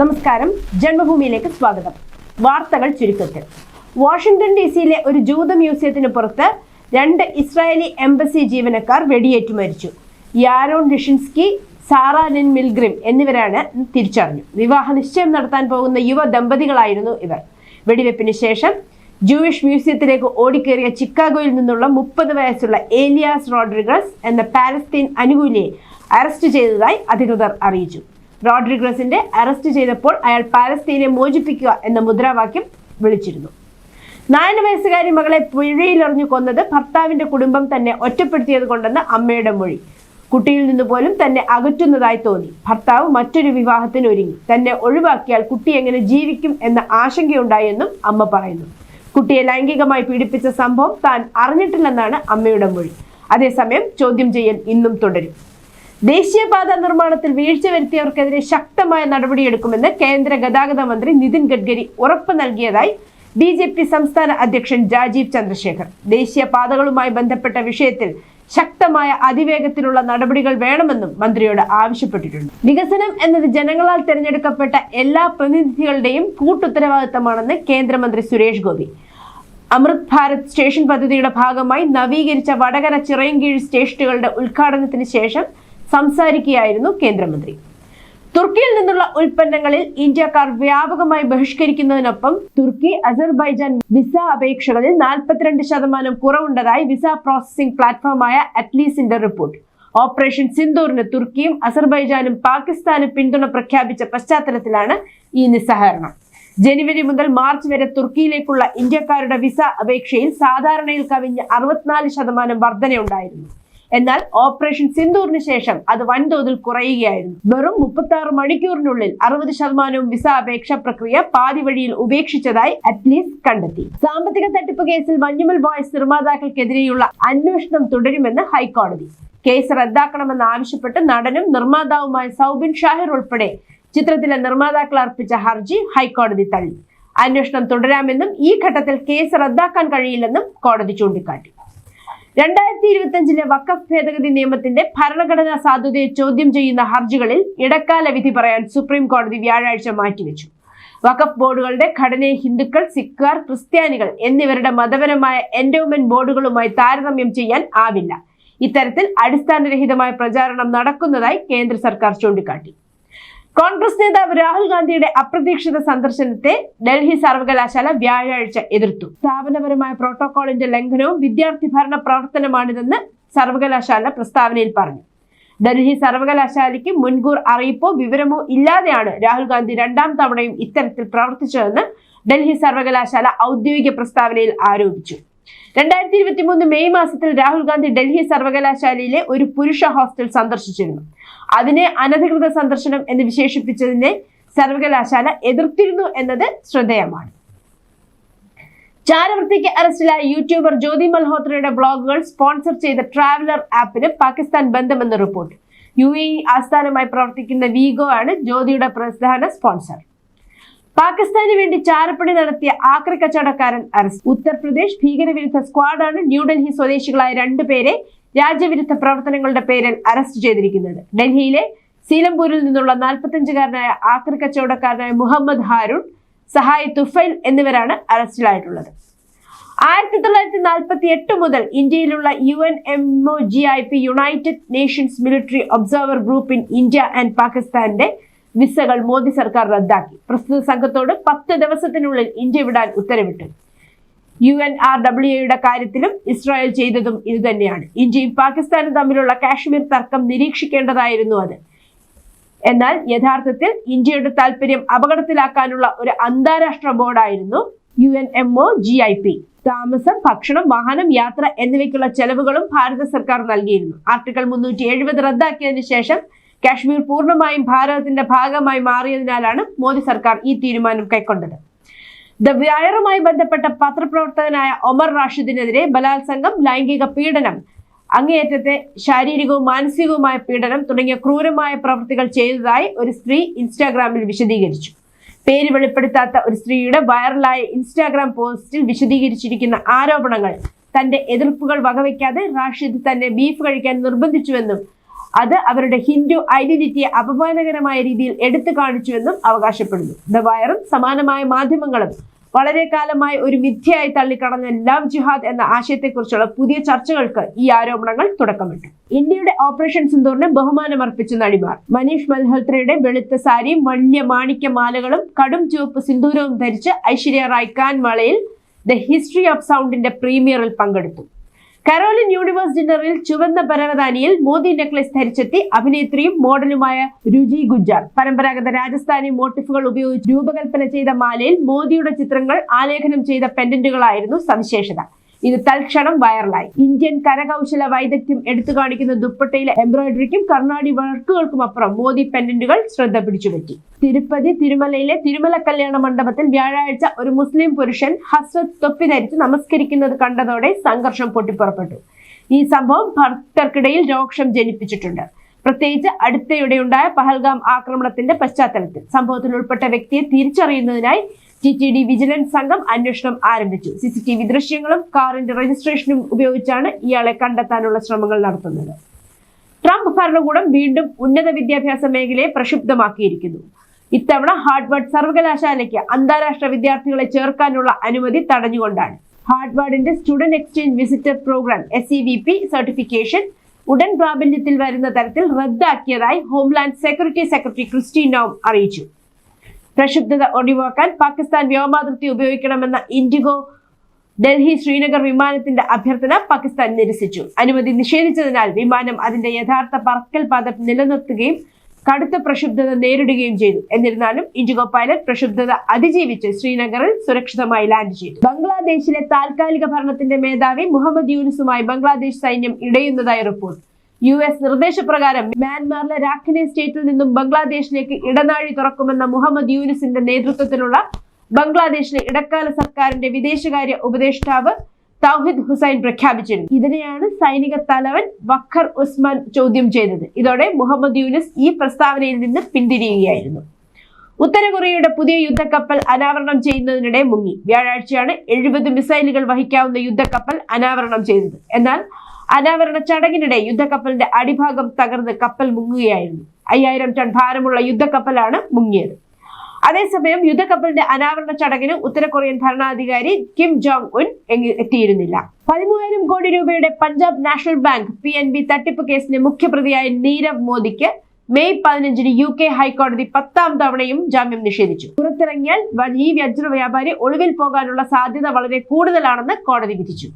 നമസ്കാരം. ജന്മഭൂമിയിലേക്ക് സ്വാഗതം. വാർത്തകൾ ചുരുക്കത്തിൽ. വാഷിംഗ്ടൺ ഡി സിയിലെ ഒരു ജൂത മ്യൂസിയത്തിന് പുറത്ത് രണ്ട് ഇസ്രായേലി എംബസി ജീവനക്കാർ വെടിയേറ്റു മരിച്ചു. യാരോൺ ഡിഷിൻസ്കി സാറ ലിൻ മിൽഗ്രിം എന്നിവരാണ് തിരിച്ചറിഞ്ഞു. വിവാഹ നിശ്ചയം നടത്താൻ പോകുന്ന യുവ ദമ്പതികളായിരുന്നു ഇവർ. വെടിവെപ്പിന് ശേഷം ജൂയിഷ് മ്യൂസിയത്തിലേക്ക് ഓടിക്കേറിയ ചിക്കാഗോയിൽ നിന്നുള്ള മുപ്പത് വയസ്സുള്ള ഏലിയാസ് റോഡ്രിഗസ് എന്ന പാലസ്തീൻ അനുകൂലിയെ അറസ്റ്റ് ചെയ്തതായി അധികൃതർ അറിയിച്ചു. റോഡ്രിഗ്രസിന്റെ അറസ്റ്റ് ചെയ്തപ്പോൾ അയാൾ പാലസ്തീനെ മോചിപ്പിക്കുക എന്ന മുദ്രാവാക്യം വിളിച്ചിരുന്നു. നാല് വയസ്സുകാരി മകളെ പുഴയിലെറിഞ്ഞു കൊന്നത് ഭർത്താവിന്റെ കുടുംബം തന്നെ ഒറ്റപ്പെടുത്തിയത് കൊണ്ടെന്ന് അമ്മയുടെ മൊഴി. കുട്ടിയിൽ നിന്ന് പോലും തന്നെ അകറ്റുന്നതായി തോന്നി. ഭർത്താവ് മറ്റൊരു വിവാഹത്തിന് ഒരുങ്ങി. തന്നെ ഒഴിവാക്കിയാൽ കുട്ടി എങ്ങനെ ജീവിക്കും എന്ന ആശങ്കയുണ്ടായെന്നും അമ്മ പറയുന്നു. കുട്ടിയെ ലൈംഗികമായി പീഡിപ്പിച്ച സംഭവം താൻ അറിഞ്ഞിട്ടില്ലെന്നാണ് അമ്മയുടെ മൊഴി. അതേസമയം ചോദ്യം ചെയ്യൽ ഇന്നും തുടരും. ദേശീയപാത നിർമ്മാണത്തിൽ വീഴ്ച വരുത്തിയവർക്കെതിരെ ശക്തമായ നടപടിയെടുക്കുമെന്ന് കേന്ദ്ര ഗതാഗത മന്ത്രി നിതിൻ ഗഡ്കരി ഉറപ്പ് നൽകിയതായി ബി ജെ പി സംസ്ഥാന അധ്യക്ഷൻ രാജീവ് ചന്ദ്രശേഖർ. ദേശീയപാതകളുമായി ബന്ധപ്പെട്ട വിഷയത്തിൽ ശക്തമായ അതിവേഗത്തിലുള്ള നടപടികൾ വേണമെന്നും മന്ത്രിയോട് ആവശ്യപ്പെട്ടിട്ടുണ്ട്. വികസനം എന്നത് ജനങ്ങളാൽ തിരഞ്ഞെടുക്കപ്പെട്ട എല്ലാ പ്രതിനിധികളുടെയും കൂട്ടുത്തരവാദിത്തമാണെന്ന് കേന്ദ്രമന്ത്രി സുരേഷ് ഗോപി. അമൃത് ഭാരത് സ്റ്റേഷൻ പദ്ധതിയുടെ ഭാഗമായി നവീകരിച്ച വടകര ചിറയൻകീഴ് സ്റ്റേഷനുകളുടെ ഉദ്ഘാടനത്തിന് ശേഷം സംസാരിക്കുകയായിരുന്നു കേന്ദ്രമന്ത്രി. തുർക്കിയിൽ നിന്നുള്ള ഉൽപ്പന്നങ്ങളിൽ ഇന്ത്യക്കാർ വ്യാപകമായി ബഹിഷ്കരിക്കുന്നതിനൊപ്പം തുർക്കി അസർബൈജാൻ വിസ അപേക്ഷകളിൽ നാൽപ്പത്തിരണ്ട് ശതമാനം കുറവുണ്ടതായി വിസ പ്രോസസിംഗ് പ്ലാറ്റ്ഫോമായ അറ്റ്ലീസിന്റെ റിപ്പോർട്ട്. ഓപ്പറേഷൻ സിന്ദൂറിന് തുർക്കിയും അസർബൈജാനും പാകിസ്ഥാനും പിന്തുണ പ്രഖ്യാപിച്ച പശ്ചാത്തലത്തിലാണ് ഈ നിസ്സഹകരണം. ജനുവരി മുതൽ മാർച്ച് വരെ തുർക്കിയിലേക്കുള്ള ഇന്ത്യക്കാരുടെ വിസ അപേക്ഷയിൽ സാധാരണയിൽ കവിഞ്ഞ് അറുപത്തിനാല് ശതമാനം വർധനയുണ്ടായിരുന്നു. എന്നാൽ ഓപ്പറേഷൻ സിന്ദൂറിന് ശേഷം അത് വൻതോതിൽ കുറയുകയായിരുന്നു. വെറും മുപ്പത്തി ആറ് മണിക്കൂറിനുള്ളിൽ അറുപത് ശതമാനവും വിസ അപേക്ഷ പ്രക്രിയ പാതി വഴിയിൽ ഉപേക്ഷിച്ചതായി അറ്റ്ലീസ്റ്റ് കണ്ടെത്തി. സാമ്പത്തിക തട്ടിപ്പ് കേസിൽ മഞ്ഞുമൽ ബോയ്സ് നിർമ്മാതാക്കൾക്കെതിരെയുള്ള അന്വേഷണം തുടരുമെന്ന് ഹൈക്കോടതി. കേസ് റദ്ദാക്കണമെന്ന് ആവശ്യപ്പെട്ട് നടനും നിർമ്മാതാവുമായ സൗബിൻ ഷാഹിർ ഉൾപ്പെടെ ചിത്രത്തിലെ നിർമ്മാതാക്കൾ അർപ്പിച്ച ഹർജി ഹൈക്കോടതി തള്ളി. അന്വേഷണം തുടരാമെന്നും ഈ ഘട്ടത്തിൽ കേസ് റദ്ദാക്കാൻ കഴിയില്ലെന്നും കോടതി ചൂണ്ടിക്കാട്ടി. രണ്ടായിരത്തി ഇരുപത്തിയഞ്ചിലെ വക്കഫ് ഭേദഗതി നിയമത്തിന്റെ ഭരണഘടനാ സാധുതയെ ചോദ്യം ചെയ്യുന്ന ഹർജികളിൽ ഇടക്കാല വിധി പറയാൻ സുപ്രീം കോടതി വ്യാഴാഴ്ച മാറ്റിവെച്ചു. വഖഫ് ബോർഡുകളുടെ ഘടനയെ ഹിന്ദുക്കൾ സിഖുകാർ ക്രിസ്ത്യാനികൾ എന്നിവരുടെ മതപരമായ എൻഡോമെന്റ് ബോർഡുകളുമായി താരതമ്യം ചെയ്യാൻ ആവില്ല. ഇത്തരത്തിൽ അടിസ്ഥാനരഹിതമായ പ്രചാരണം നടക്കുന്നതായി കേന്ദ്ര സർക്കാർ ചൂണ്ടിക്കാട്ടി. കോൺഗ്രസ് നേതാവ് രാഹുൽ ഗാന്ധിയുടെ അപ്രതീക്ഷിത സന്ദർശനത്തെ ഡൽഹി സർവകലാശാല വ്യാഴാഴ്ച എതിർത്തു. സ്ഥാപനപരമായ പ്രോട്ടോകോളിന്റെ ലംഘനവും വിദ്യാർത്ഥി ഭരണ പ്രവർത്തനമാണിതെന്ന് സർവകലാശാല പ്രസ്താവനയിൽ പറഞ്ഞു. ഡൽഹി സർവകലാശാലയ്ക്ക് മുൻകൂർ അറിയിപ്പോ വിവരമോ ഇല്ലാതെയാണ് രാഹുൽ ഗാന്ധി രണ്ടാം തവണയും ഇത്തരത്തിൽ പ്രവർത്തിച്ചതെന്ന് ഡൽഹി സർവകലാശാല ഔദ്യോഗിക പ്രസ്താവനയിൽ ആരോപിച്ചു. രണ്ടായിരത്തി ഇരുപത്തി മൂന്ന് മെയ് മാസത്തിൽ രാഹുൽ ഗാന്ധി ഡൽഹി സർവകലാശാലയിലെ ഒരു പുരുഷ ഹോസ്റ്റൽ സന്ദർശിച്ചിരുന്നു. അതിനെ അനധികൃത സന്ദർശനം എന്ന് വിശേഷിപ്പിച്ചതിനെ സർവകലാശാല എതിർത്തിരുന്നു എന്നത് ശ്രദ്ധേയമാണ്. ചാരവൃത്തിക്ക് അറസ്റ്റിലായ യൂട്യൂബർ ജ്യോതി മൽഹോത്രയുടെ ബ്ലോഗുകൾ സ്പോൺസർ ചെയ്ത ട്രാവലർ ആപ്പിന് പാകിസ്ഥാൻ ബന്ധമെന്ന് റിപ്പോർട്ട്. യു എ ആസ്ഥാനമായി പ്രവർത്തിക്കുന്ന വീഗോ ആണ് ജ്യോതിയുടെ പ്രധാന സ്പോൺസർ. പാകിസ്ഥാന് വേണ്ടി ചാരപ്പണി നടത്തിയ ആക്രി കച്ചവടക്കാരൻ അറസ്റ്റ്. ഉത്തർപ്രദേശ് ഭീകരവിരുദ്ധ സ്ക്വാഡാണ് ന്യൂഡൽഹി സ്വദേശികളായ രണ്ടുപേരെ രാജ്യവിരുദ്ധ പ്രവർത്തനങ്ങളുടെ പേരിൽ അറസ്റ്റ് ചെയ്തിരിക്കുന്നത്. ഡൽഹിയിലെ സീലംപൂരിൽ നിന്നുള്ള നാൽപ്പത്തഞ്ചുകാരനായ ആക്രി കച്ചവടക്കാരനായ മുഹമ്മദ് ഹാരുൺ സഹായ് തുഫൈൽ എന്നിവരാണ് അറസ്റ്റിലായിട്ടുള്ളത്. ആയിരത്തി തൊള്ളായിരത്തി നാൽപ്പത്തി എട്ട് മുതൽ ഇന്ത്യയിലുള്ള U N M O G I P United Nations military observer group in India and പാകിസ്ഥാന്റെ വിസകൾ മോദി സർക്കാർ റദ്ദാക്കി. പ്രസ്തുത സംഘത്തോട് പത്ത് ദിവസത്തിനുള്ളിൽ ഇന്ത്യ വിടാൻ ഉത്തരവിട്ടു. യു എൻ ആർ ഡബ്ല്യു എയുടെ കാര്യത്തിലും ഇസ്രായേൽ ചെയ്തതും ഇതുതന്നെയാണ്. ഇന്ത്യയും പാകിസ്ഥാനും തമ്മിലുള്ള കാശ്മീർ തർക്കം നിരീക്ഷിക്കേണ്ടതായിരുന്നു അത്. എന്നാൽ യഥാർത്ഥത്തിൽ ഇന്ത്യയുടെ താല്പര്യം അപകടത്തിലാക്കാനുള്ള ഒരു അന്താരാഷ്ട്ര ബോർഡായിരുന്നു U N M O G I P. താമസം ഭക്ഷണം വാഹനം യാത്ര എന്നിവയ്ക്കുള്ള ചെലവുകളും ഭാരത സർക്കാർ നൽകിയിരുന്നു. ആർട്ടിക്കിൾ മുന്നൂറ്റി എഴുപത് റദ്ദാക്കിയതിനു ശേഷം കാശ്മീർ പൂർണമായും ഭാരതത്തിന്റെ ഭാഗമായി മാറിയതിനാലാണ് മോദി സർക്കാർ ഈ തീരുമാനം കൈക്കൊണ്ടത്. ദ വയറുമായി ബന്ധപ്പെട്ട പത്രപ്രവർത്തകനായ ഒമർ റാഷിദിനെതിരെ ബലാത്സംഗം ലൈംഗിക പീഡനം അങ്ങേയറ്റത്തെ ശാരീരികവും മാനസികവുമായ പീഡനം തുടങ്ങിയ ക്രൂരമായ പ്രവൃത്തികൾ ചെയ്തതായി ഒരു സ്ത്രീ ഇൻസ്റ്റാഗ്രാമിൽ വിശദീകരിച്ചു. പേര് വെളിപ്പെടുത്താത്ത ഒരു സ്ത്രീയുടെ വൈറലായ ഇൻസ്റ്റാഗ്രാം പോസ്റ്റിൽ വിശദീകരിച്ചിരിക്കുന്ന ആരോപണങ്ങൾ തന്റെ എതിർപ്പുകൾ വകവയ്ക്കാതെ റാഷിദ് തന്നെ ബീഫ് കഴിക്കാൻ നിർബന്ധിച്ചുവെന്നും അത് അവരുടെ ഹിന്ദു ഐഡന്റിറ്റിയെ അപമാനകരമായ രീതിയിൽ എടുത്തു കാണിച്ചുവെന്നും അവകാശപ്പെടുന്നു. ദ വയറും സമാനമായ മാധ്യമങ്ങളും വളരെ കാലമായി ഒരു മിഥ്യയായി തള്ളിക്കളഞ്ഞ ലവ് ജിഹാദ് എന്ന ആശയത്തെക്കുറിച്ചുള്ള പുതിയ ചർച്ചകൾക്ക് ഈ ആരോപണങ്ങൾ തുടക്കമിട്ടു. ഇന്ത്യയുടെ ഓപ്പറേഷൻ സിന്ദൂറിന് ബഹുമാനം അർപ്പിച്ച നടിമാർ മനീഷ് മൽഹോത്രയുടെ വെളുത്ത സാരിയും വലിയ മാണിക്യ മാലകളും കടും ചുവപ്പ് സിന്ദൂരവും ധരിച്ച് ഐശ്വര്യ റായ് ഖാൻ മളയിൽ ദ ഹിസ്റ്ററി ഓഫ് സൗണ്ടിന്റെ പ്രീമിയറിൽ പങ്കെടുത്തു. കരോലിൻ യൂണിവേഴ്സ് ഡിന്നറിൽ ചുവന്ന പരവതാനിയിൽ മോദി നെക്ലസ് ധരിച്ചെത്തി അഭിനേത്രിയും മോഡലുമായ രുചി ഗുജ്ജാർ പരമ്പരാഗത രാജസ്ഥാനി മോട്ടിഫുകൾ ഉപയോഗിച്ച് രൂപകൽപ്പന ചെയ്ത മാലയിൽ മോദിയുടെ ചിത്രങ്ങൾ ആലേഖനം ചെയ്ത പെൻഡന്റുകളായിരുന്നു സവിശേഷത. ഇത് തൽക്ഷണം വൈറലായി. ഇന്ത്യൻ കരകൗശല വൈദഗ്ധ്യം എടുത്തു കാണിക്കുന്ന ദുപ്പട്ടയിലെ എംബ്രോയിഡറിക്കും കർണാടി വർക്കുകൾക്കും അപ്പുറം മോദി പെൻഡന്റുകൾ ശ്രദ്ധ പിടിച്ചുപറ്റി. തിരുപ്പതി തിരുമലയിലെ തിരുമല കല്യാണ മണ്ഡപത്തിൽ വ്യാഴാഴ്ച ഒരു മുസ്ലിം പുരുഷൻ ഹസ്രത്ത് തൊപ്പി ധരിച്ച് നമസ്കരിക്കുന്നത് കണ്ടതോടെ സംഘർഷം പൊട്ടിപ്പുറപ്പെട്ടു. ഈ സംഭവം ഭക്തർക്കിടയിൽ രോക്ഷം ജനിപ്പിച്ചിട്ടുണ്ട്. പ്രത്യേകിച്ച് അടുത്തയുടെയുണ്ടായ പഹൽഗാം ആക്രമണത്തിന്റെ പശ്ചാത്തലത്തിൽ. സംഭവത്തിൽ ഉൾപ്പെട്ട വ്യക്തിയെ തിരിച്ചറിയുന്നതിനായി ടി ടി ഡി വിജിലൻസ് സംഘം അന്വേഷണം ആരംഭിച്ചു. സി സി ടി വി ദൃശ്യങ്ങളും കാറിന്റെ രജിസ്ട്രേഷനും ഉപയോഗിച്ചാണ് ഇയാളെ കണ്ടെത്താനുള്ള ശ്രമങ്ങൾ നടത്തുന്നത്. ട്രംപ് ഭരണകൂടം വീണ്ടും ഉന്നത വിദ്യാഭ്യാസ മേഖലയെ പ്രക്ഷുബ്ധമാക്കിയിരിക്കുന്നു. ഇത്തവണ ഹാർഡ്വാർഡ് സർവകലാശാലയ്ക്ക് അന്താരാഷ്ട്ര വിദ്യാർത്ഥികളെ ചേർക്കാനുള്ള അനുമതി തടഞ്ഞുകൊണ്ടാണ്. ഹാർഡ്വാർഡിന്റെ student exchange visitor programme S E V P certification ഉടൻ പ്രാബല്യത്തിൽ വരുന്ന തരത്തിൽ റദ്ദാക്കിയതായി Homeland Security secretary Kristi Noem അറിയിച്ചു. പ്രക്ഷുബ്ധത ഒഴിവാക്കാൻ പാകിസ്ഥാൻ വ്യോമാതിർത്തി ഉപയോഗിക്കണമെന്ന ഇൻഡിഗോ ഡൽഹി ശ്രീനഗർ വിമാനത്തിന്റെ അഭ്യർത്ഥന പാകിസ്ഥാൻ നിരസിച്ചു. അനുമതി നിഷേധിച്ചതിനാൽ വിമാനം അതിന്റെ യഥാർത്ഥ പറക്കൽ പാത നിലനിർത്തുകയും കടുത്ത പ്രക്ഷുബ്ധത നേരിടുകയും ചെയ്തു. എന്നിരുന്നാലും ഇൻഡിഗോ പൈലറ്റ് പ്രക്ഷുബ്ധത അതിജീവിച്ച് ശ്രീനഗറിൽ സുരക്ഷിതമായി ലാൻഡ് ചെയ്തു. ബംഗ്ലാദേശിലെ താൽക്കാലിക ഭരണത്തിന്റെ മേധാവി മുഹമ്മദ് യൂനുസുമായി ബംഗ്ലാദേശ് സൈന്യം ഇടയുന്നതായി റിപ്പോർട്ട്. യു എസ് നിർദ്ദേശപ്രകാരം മ്യാൻമാറിലെ രാഖിനെ സ്റ്റേറ്റിൽ നിന്നും ബംഗ്ലാദേശിലേക്ക് ഇടനാഴി തുറക്കുമെന്ന മുഹമ്മദ് യൂനിസിന്റെ നേതൃത്വത്തിലുള്ള ബംഗ്ലാദേശിലെ ഇടക്കാല സർക്കാരിന്റെ വിദേശകാര്യ ഉപദേഷ്ടാവ് തൗഹിദ് ഹുസൈൻ പ്രഖ്യാപിച്ചിരുന്നു. ഇതിനെയാണ് സൈനിക തലവൻ വഖർ ഉസ്മാൻ ചോദ്യം ചെയ്തത്. ഇതോടെ മുഹമ്മദ് യൂനിസ് ഈ പ്രസ്താവനയിൽ നിന്ന് പിന്തിരിയുകയായിരുന്നു. ഉത്തര കൊറിയയുടെ പുതിയ യുദ്ധക്കപ്പൽ അനാവരണം ചെയ്യുന്നതിനിടെ മുങ്ങി. വ്യാഴാഴ്ചയാണ് എഴുപത് മിസൈലുകൾ വഹിക്കാവുന്ന യുദ്ധക്കപ്പൽ അനാവരണം ചെയ്തത്. എന്നാൽ അനാവരണ ചടങ്ങിനിടെ യുദ്ധക്കപ്പലിന്റെ അടിഭാഗം തകർന്ന് കപ്പൽ മുങ്ങുകയായിരുന്നു. അയ്യായിരം ടൺ ഭാരമുള്ള യുദ്ധക്കപ്പലാണ് മുങ്ങിയത്. അതേസമയം യുദ്ധക്കപ്പലിന്റെ അനാവരണ ചടങ്ങിന് ഉത്തര കൊറിയൻ ഭരണാധികാരി കിം ജോങ് ഉൻ എത്തിയിരുന്നില്ല. പതിമൂവായിരം കോടി രൂപയുടെ Punjab national bank P N B തട്ടിപ്പ് കേസിലെ മുഖ്യപ്രതിയായ നീരവ് മോദിക്ക് മെയ് പതിനഞ്ചിന് യു കെ ഹൈക്കോടതി പത്താം തവണയും ജാമ്യം നിഷേധിച്ചു. പുറത്തിറങ്ങിയാൽ ഈ വജ്ര വ്യാപാരി ഒളിവിൽ പോകാനുള്ള സാധ്യത വളരെ കൂടുതലാണെന്ന് കോടതി വിധിച്ചു.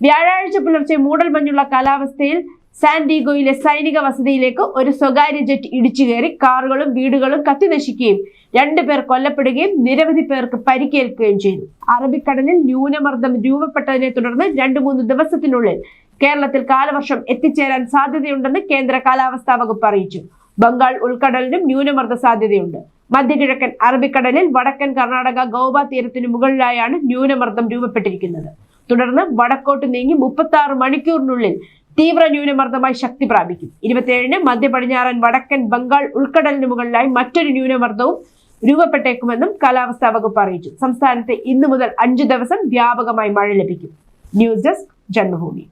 വ്യാഴാഴ്ച പുലർച്ചെ മൂടൽമഞ്ഞുള്ള കാലാവസ്ഥയിൽ സാൻഡീഗോയിലെ സൈനിക വസതിയിലേക്ക് ഒരു സ്വകാര്യ ജെറ്റ് ഇടിച്ചു കയറി കാറുകളും വീടുകളും കത്തിനശിക്കുകയും രണ്ടുപേർ കൊല്ലപ്പെടുകയും നിരവധി പേർക്ക് പരിക്കേൽക്കുകയും ചെയ്തു. അറബിക്കടലിൽ ന്യൂനമർദ്ദം രൂപപ്പെട്ടതിനെ തുടർന്ന് രണ്ടു മൂന്ന് ദിവസത്തിനുള്ളിൽ കേരളത്തിൽ കാലവർഷം എത്തിച്ചേരാൻ സാധ്യതയുണ്ടെന്ന് കേന്ദ്ര കാലാവസ്ഥാ വകുപ്പ് അറിയിച്ചു. ബംഗാൾ ഉൾക്കടലിനും ന്യൂനമർദ്ദ സാധ്യതയുണ്ട്. മധ്യകിഴക്കൻ അറബിക്കടലിൽ വടക്കൻ കർണാടക ഗോവ തീരത്തിനു മുകളിലായാണ് ന്യൂനമർദ്ദം രൂപപ്പെട്ടിരിക്കുന്നത്. തുടർന്ന് വടക്കോട്ട് നീങ്ങി മുപ്പത്തി ആറ് മണിക്കൂറിനുള്ളിൽ തീവ്ര ന്യൂനമർദ്ദമായി ശക്തി പ്രാപിക്കും. ഇരുപത്തിയേഴിന് മധ്യ പടിഞ്ഞാറൻ വടക്കൻ ബംഗാൾ ഉൾക്കടലിന് മുകളിലായി മറ്റൊരു ന്യൂനമർദ്ദവും രൂപപ്പെട്ടേക്കുമെന്നും കാലാവസ്ഥാ വകുപ്പ് അറിയിച്ചു. സംസ്ഥാനത്ത് ഇന്നു മുതൽ അഞ്ചു ദിവസം വ്യാപകമായി മഴ ലഭിക്കും. News desk Janmabhoomi.